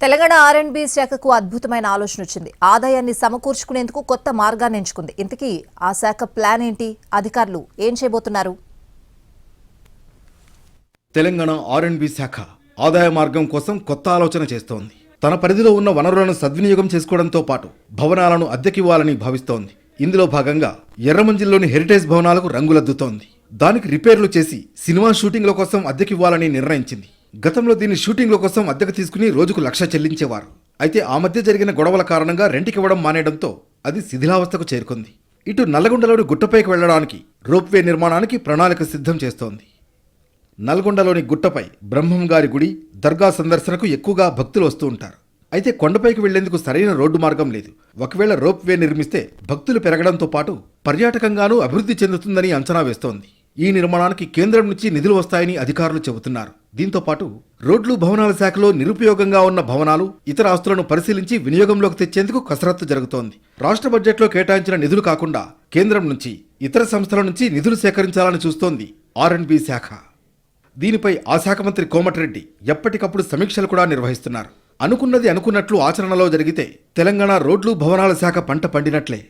తెలంగాణ ఆర్ఎండ్బి శాఖకు అద్భుతమైన ఆలోచన వచ్చింది. ఆదాయాన్ని సమకూర్చుకునేందుకు కొత్త మార్గాన్ని ఎంచుకుంది. ఇంతకీ ఆ శాఖ ప్లాన్ ఏంటి? అధికారులు ఏం చేయబోతున్నారు? తెలంగాణ ఆర్ఎండ్బి శాఖ ఆదాయ మార్గం కోసం కొత్త ఆలోచన చేస్తోంది. తన పరిధిలో ఉన్న వనరులను సద్వినియోగం చేసుకోవడంతో పాటు భవనాలను అద్దెకివ్వాలని భావిస్తోంది. ఇందులో భాగంగా ఎర్రమంజిల్లోని హెరిటేజ్ భవనాలకు రంగులద్దుతోంది. దానికి రిపేర్లు చేసి సినిమా షూటింగ్ల కోసం అద్దెకివ్వాలని నిర్ణయించింది. గతంలో దీన్ని షూటింగ్ల కోసం అద్దెకు తీసుకుని రోజుకు లక్ష చెల్లించేవారు. అయితే ఆ మధ్య జరిగిన గొడవల కారణంగా రెంటికివ్వడం మానేయడంతో అది శిథిలావస్థకు చేరుకుంది. ఇటు నల్లగొండలోని గుట్టపైకి వెళ్ళడానికి రోప్వే నిర్మాణానికి ప్రణాళిక సిద్ధం చేస్తోంది. నల్గొండలోని గుట్టపై బ్రహ్మం గారి గుడి దర్గా సందర్శనకు ఎక్కువగా భక్తులు వస్తూ ఉంటారు. అయితే కొండపైకి వెళ్ళేందుకు సరైన రోడ్డు మార్గం లేదు. ఒకవేళ రోప్వే నిర్మిస్తే భక్తులు పెరగడంతో పాటు పర్యాటకంగానూ అభివృద్ధి చెందుతుందని అంచనా వేస్తోంది. ఈ నిర్మాణానికి కేంద్రం నుంచి నిధులు వస్తాయని అధికారులు చెబుతున్నారు. దీంతో పాటు రోడ్లు భవనాల శాఖలో నిరుపయోగంగా ఉన్న భవనాలు ఇతర ఆస్తులను పరిశీలించి వినియోగంలోకి తెచ్చేందుకు కసరత్తు జరుగుతోంది. రాష్ట్ర బడ్జెట్లో కేటాయించిన నిధులు కాకుండా కేంద్రం నుంచి ఇతర సంస్థల నుంచి నిధులు సేకరించాలని చూస్తోంది ఆర్ శాఖ. దీనిపై ఆ శాఖ మంత్రి కోమటిరెడ్డి ఎప్పటికప్పుడు సమీక్షలు కూడా నిర్వహిస్తున్నారు. అనుకున్నది అనుకున్నట్లు ఆచరణలో జరిగితే తెలంగాణ రోడ్లు భవనాల శాఖ పంట పండినట్లే.